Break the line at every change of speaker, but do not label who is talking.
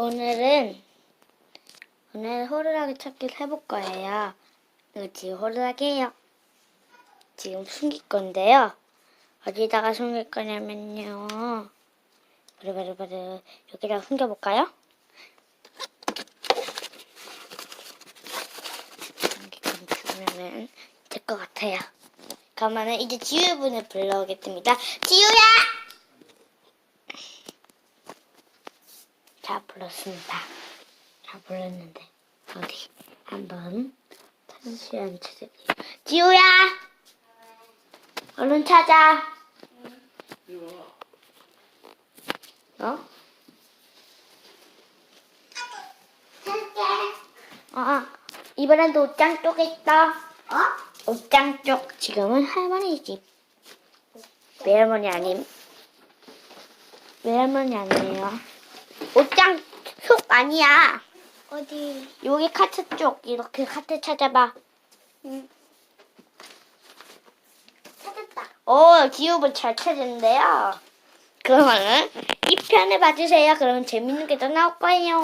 오늘은 오늘 호루라기 찾기를 해볼 거예요. 지금 호루라기예요. 지금 숨길 건데요. 어디다가 숨길 거냐면요. 바르바르바르 여기다가 숨겨볼까요? 여기 숨기면은 될것 같아요. 그러면은 이제 지우분을 불러오겠습니다. 지우야! 자, 불렀습니다. 자, 불렀는데, 어디, 한번 찾으시면 찾을게요. 지우야! 얼른 찾아. 어? 어, 이번엔도 옷장 쪽에 있다. 어? 옷장 쪽. 지금은 할머니 집. 외할머니 아님. 외할머니 아니에요. 옷장 속 아니야.
어디?
여기 카트 쪽 이렇게 카트 찾아봐.
응. 찾았다.
오, 기업은 잘 찾았는데요. 그러면은 이 편을 봐주세요. 그러면 재밌는 게 더 나올 거예요.